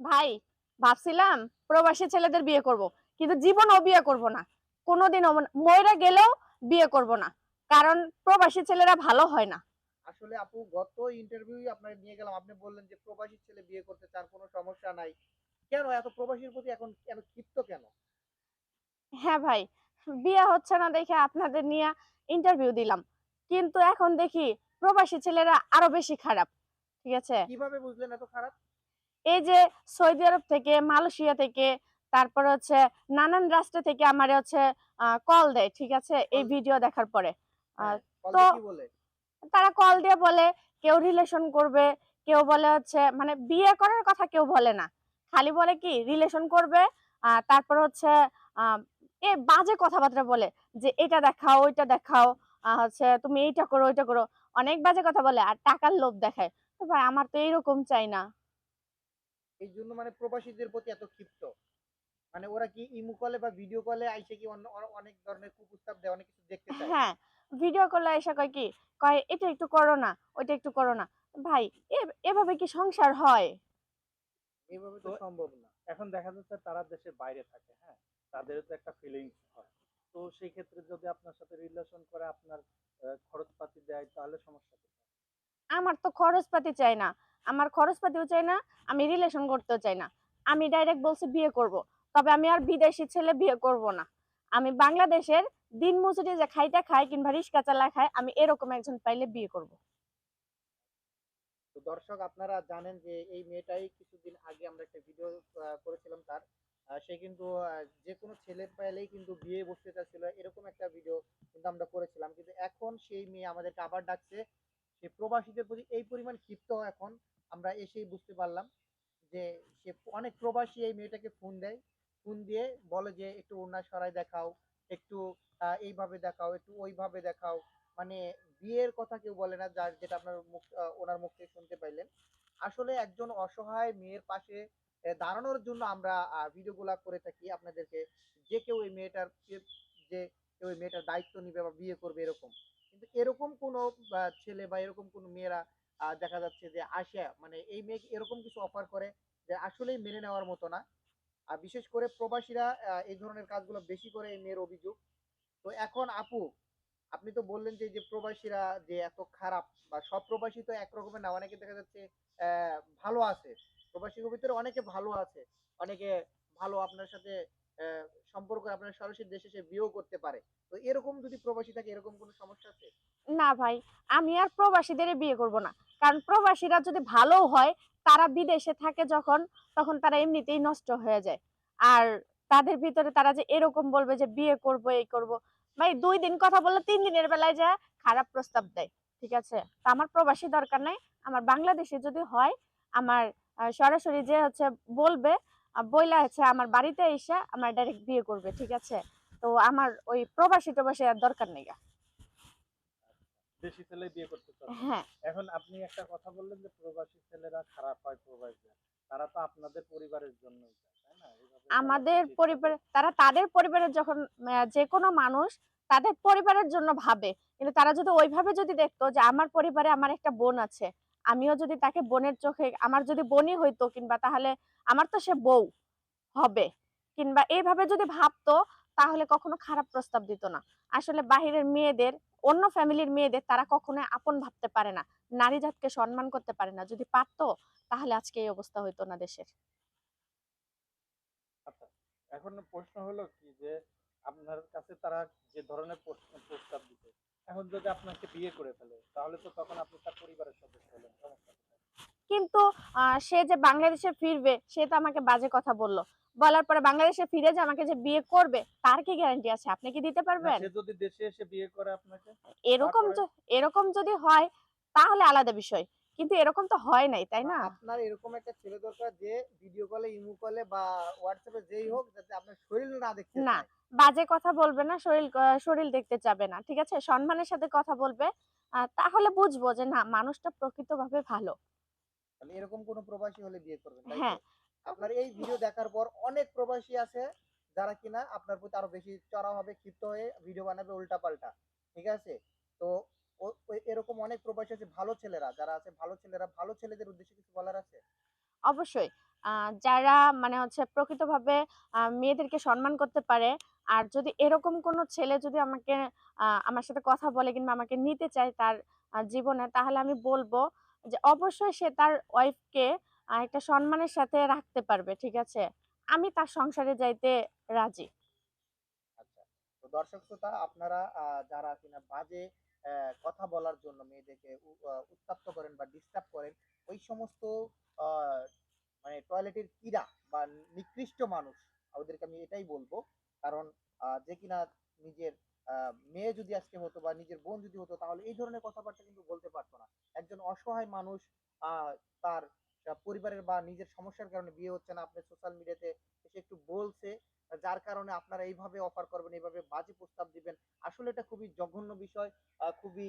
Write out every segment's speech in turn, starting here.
ভাই ভাবছিলাম প্রবাসী ছেলেদের বিয়ে করব কিন্তু জীবনও বিয়ে করব না। কোনোদিনও মানে ময়রা গেলেও বিয়ে করব না কারণ প্রবাসী ছেলেরা ভালো হয় না। আসলে আপু গত ইন্টারভিউ আপনাকে নিয়ে গেলাম। আপনি বললেন যে প্রবাসী ছেলে বিয়ে করতে চান কোনো সমস্যা নাই। কেন? এত প্রবাসীর প্রতি এখন কেন ক্ষিপ্ত কেন? হ্যাঁ ভাই বিয়ে হচ্ছে না দেখে আপনাদের নিয়ে ইন্টারভিউ দিলাম। কিন্তু এখন দেখি প্রবাসী ছেলেরা আরও বেশি খারাপ ঠিক আছে? কীভাবে বুঝলেন এত খারাপ? এই যে সৌদি আরব থেকে মালয়েশিয়া থেকে তারপর হচ্ছে নানান রাষ্ট্র থেকে আমার হচ্ছে কল দেয় ঠিক আছে? এই ভিডিও দেখার পরে। হ্যাঁ, তো- তারা কল দিয়ে বলে কেউ রিলেশন করবে কেউ বলে হচ্ছে মানে বিয়ে করার কথা কেউ বলে না। খালি বলে কি রিলেশন করবে তারপর হচ্ছে আহ, এ বাজে কথাবার্তা বলে যে এটা দেখাও ওইটা দেখাও হচ্ছে তুমি এইটা করো ওইটা করো। অনেক বাজে কথা বলে আর টাকার লোভ দেখায়। তো ভাই আমার তো এইরকম চাই না। এই জন্য মানে প্রবাসীদের প্রতি এত ক্ষিপ্ত। মানে ওরা কি ইমু কলে বা ভিডিও কলে আইসে কি অন্য অনেক ধরনের কুপ্রস্তাব দেয় অনেক কিছু দেখতে চায়? হ্যাঁ ভিডিও কলে এসে কয় কি? কয় এটা একটু করো না ওইটা একটু করো না। ভাই এভাবে কি সংসার হয়? এইভাবে তো সম্ভব না। এখন দেখা যাচ্ছে তারা দেশের বাইরে থাকে হ্যাঁ? তাদেরও তো একটা ফিলিংস হয়। তো সেই ক্ষেত্রে যদি আপনার সাথে রিলেশন করে আপনার খরচপাতি দেয় তাহলে সমস্যা আমার তো খরচপাতি চাই না। আমার খরচপাতিও চাই না, আমি রিলেশন করতেও চাই না। আমি ডাইরেক্ট বলছি বিয়ে করব, তবে আমি আর বিদেশি ছেলে বিয়ে করব না। আমি বাংলাদেশের দিন মজুরি যে খাইটা খায় কিংবা রিক্সা চালা খায় আমি এরকম একজন পাইলে বিয়ে করব। দর্শক, আপনারা জানেন যে এই মেয়েটাই কিছুদিন আগে আমরা একটা ভিডিও করেছিলাম তার। সে কিন্তু যে কোনো ছেলে পেলেই কিন্তু বিয়ে বসতে চাচ্ছিল, এরকম একটা ভিডিও কিন্তু আমরা করেছিলাম। কিন্তু এখন সেই মেয়ে আমাদেরকে আবার ডাকছে। সে প্রবাসীদের প্রতি এই পরিমাণ ক্ষিপ্ত এখন। আমরা এসেই বুঝতে পারলাম যে সে অনেক প্রবাসী এই মেয়েটাকে ফোন দেয়। ফোন দিয়ে বলে যে, একটু ওনার সরাই দেখাও, একটু এইভাবে দেখাও, একটু ওইভাবে দেখাও। মানে বিয়ের কথা কেউ বলে না, যার যেটা আপনার মুখ ওনার মুখ থেকে শুনতে পাইলেন। আসলে একজন অসহায় মেয়ের পাশে দাঁড়ানোর জন্য আমরা ভিডিওগুলা করে থাকি। আপনাদেরকে যে কেউ এই মেয়েটার যে কেউ মেয়েটার দায়িত্ব নিবে বা বিয়ে করবে এরকম। কিন্তু এরকম কোনো ছেলে বা এরকম কোনো মেয়েরা দেখা যাচ্ছে যে আসে মানে এই মেয়ে এরকম কিছু অফার করে যে আসলেই মেনে নেওয়ার মতো না। আর বিশেষ করে প্রবাসীরা এই ধরনের কাজগুলো বেশি করে এই মেয়ের অভিযোগ। তো এখন আপু, আপনি তো বললেন যে যে প্রবাসীরা যে এত খারাপ বা সব প্রবাসী তো এক রকমের না, অনেকে দেখা যাচ্ছে ভালো আছে। প্রবাসীর ভিতরে অনেকে ভালো আছে। অনেকে ভালো আপনার সাথে সম্পর্ক আপনার সরাসরি দেশে সে বিয়েও করতে পারে। তো এরকম যদি প্রবাসী থাকে, এরকম কোনো সমস্যা আছে? না ভাই, আমি আর প্রবাসীদের বিয়ে করব না। কারণ প্রবাসীরা যদি ভালো হয়, তারা বিদেশে থাকে যখন, তখন তারা এমনিতেই নষ্ট হয়ে যায়। আর তাদের ভিতরে তারা যে এরকম বলবে যে বিয়ে করব, এই করব, ভাই, দুই দিন কথা বললে তিন দিনের বেলায় যা খারাপ প্রস্তাব দেয়, ঠিক আছে? তো আমার প্রবাসী দরকার নাই। আমার বাংলাদেশে যদি হয়, আমার সরাসরি যে হচ্ছে বলবে বইলা আছে আমার বাড়িতে এসে আমার ডাইরেক্ট বিয়ে করবে ঠিক আছে? তো আমার ওই প্রবাসী টবাসী আর দরকার নেই গা। দেশি ছেলে বিয়ে করতে হ্যাঁ। এখন আপনি একটা কথা বললেন যে প্রবাসী ছেলেরা খারাপ হয় প্রবাসীরা তারা তো আপনাদের পরিবারের আমাদের পরিবার তারা তাদের পরিবারের যখন আহ, যে কোনো মানুষ তাদের পরিবারের জন্য ভাবে। কিন্তু তারা যদি ওইভাবে যদি দেখতো যে আমার পরিবারে আমার একটা বোন আছে আমিও যদি তাকে বোনের চোখে আমার যদি বোনই হইতো কিংবা তাহলে আমার তো সে বউ হবে। কিংবা এইভাবে যদি ভাবতো, তাহলে কখনো খারাপ প্রস্তাব দিত না। আসলে বাহিরের মেয়েদের, অন্য ফ্যামিলির মেয়েদের তারা কখনো আপন ভাবতে পারে না। নারী জাতকে সম্মান করতে পারে না। যদি পারতো, তাহলে আজকে এই অবস্থা হইতো না দেশের। আচ্ছা এখন প্রশ্ন হলো কি যে, আপনার কাছে তারা যে ধরনের প্রস্তাব দিতে, এখন যদি আপনাকে বিয়ে করে ফেলে, তাহলে তো তখন আপনি তার পরিবারের কিন্তু সে যে বাংলাদেশে ফিরবে সে তো আমাকে বাজে কথা বলল। বলার পরে বাংলাদেশে ফিরে যে আমাকে যে বিয়ে করবে তার কি গ্যারান্টি আছে? আপনি কি দিতে পারবেন? সে যদি দেশে এসে বিয়ে করে আপনাকে এরকম এরকম যদি হয় তাহলে আলাদা বিষয়। কিন্তু এরকম তো হয় নাই তাই না? আপনার এরকম একটা ছেলে দরকার যে ভিডিও কলে ইমু কলে বা হোয়াটসঅ্যাপে যেই হোক যাতে আপনার শরীর না দেখতে না। বাজে কথা বলবে না শরীর শরীর দেখতে যাবে না ঠিক আছে? সম্মানের সাথে কথা বলবে তাহলে বুঝব যে না মানুষটা প্রকৃতভাবে ভালো। তাহলে এরকম কোন প্রবাসী হলে বিয়ে করবেন হ্যাঁ। আপনার এই ভিডিও দেখার পর অনেক প্রবাসী আছে যারা কিনা আপনার প্রতি আরও বেশি চড়া হবে ক্ষিপ্ত হয়ে ভিডিও বানাবে উল্টা পাল্টা ঠিক আছে? তো এরকম অনেক প্রবাসী আছে ভালো ছেলেরা যারা আছে ভালো ছেলেরা ভালো ছেলেদের উদ্দেশ্যে কিছু বলার আছে? অবশ্যই। আহ, যারা মানে হচ্ছে প্রকৃতভাবে মেয়েদেরকে সম্মান করতে পারে আর যদি এরকম কোনো ছেলে যদি আমাকে আহ, আমার সাথে কথা বলে কিংবা আমাকে নিতে চায় তার জীবনে তাহলে আমি বলব যে অবশ্যই সে তার ওয়াইফকে একটা সম্মানের সাথে রাখতে পারবে, ঠিক আছে? আমি তার সংসারে যাইতে রাজি। আচ্ছা দর্শক শ্রোতা, আপনারা যারা কিনা বাজে কথা বলার জন্য মেয়েদেরকে উত্তপ্ত করেন বা ডিস্টার্ব করেন, ওই সমস্ত মানে টয়লেটের কিরা বা নিকৃষ্ট মানুষ, ওদেরকে আমি এটাই বলব। কারণ যে কিনা নিজের মেয়ে যদি আজকে হতো বা নিজের বোন যদি হতো, তাহলে এই ধরনের কথাবার্তা কিন্তু বলতে পারতো না। একজন অসহায় মানুষ তার পরিবারের বা নিজের সমস্যার কারণে বিয়ে হচ্ছে না, আপনি সোশ্যাল মিডিয়াতে এসে একটু বলছে, যার কারণে আপনারা এইভাবে অফার করবেন, এইভাবে বাজে প্রস্তাব দিবেন, আসলে এটা খুবই জঘন্য বিষয় খুবই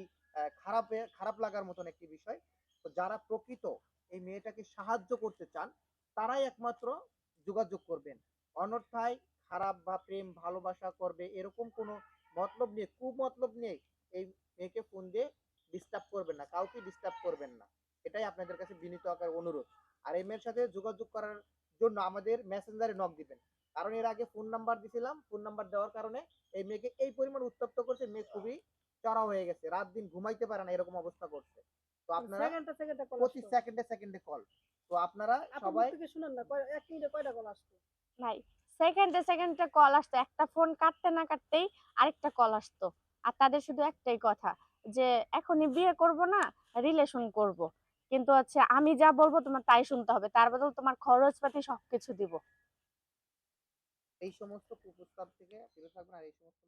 খারাপে, খারাপ লাগার মতন একটি বিষয়। তো যারা প্রকৃত এই মেয়েটাকে সাহায্য করতে চান, তারাই একমাত্র যোগাযোগ করবেন। অন্যথায় খারাপ বা প্রেম ভালোবাসা করবে এরকম কোনো মতলব নিয়ে কুমতলব নিয়ে এই মেয়েকে ফোন দিয়ে ডিস্টার্ব করবেন না কাউকে ডিস্টার্ব করবেন না। এটাই আপনাদের কাছে বিনীত আকার অনুরোধ। আর এই মেয়ের সাথে যোগাযোগ করার জন্য আমাদের মেসেঞ্জারে নক দিবেন। কারণ এর আগে ফোন নাম্বার দিছিলাম ফোন নাম্বার দেওয়ার কারণে এই মেয়েকে এই পরিমাণ উত্তপ্ত করছে মেয়ে খুবই চড়া হয়ে গেছে রাত দিন ঘুমাইতে পারে না এরকম অবস্থা করছে। তো আপনারা সেকেন্ডে সেকেন্ডে কল প্রতি সেকেন্ডে সেকেন্ডে কল তো আপনারা আপনি সবাই শুনেন না কয়- এক মিনিটে কয়টা কল আসতো? ভাই সেকেন্ডে সেকেন্ডে কল আসতো। একটা ফোন কাটতে না কাটতেই আরেকটা কল আসতো। আর তাদের শুধু একটাই কথা যে, এখনই বিয়ে করব না রিলেশন করব। কিন্তু হচ্ছে আমি যা বলব তোমার তাই শুনতে হবে। তার বদল তোমার খরচপাতি সবকিছু দিব। এই সমস্ত কুপ্রস্তাব থেকে ফিরে থাকবেন আর এই সমস্ত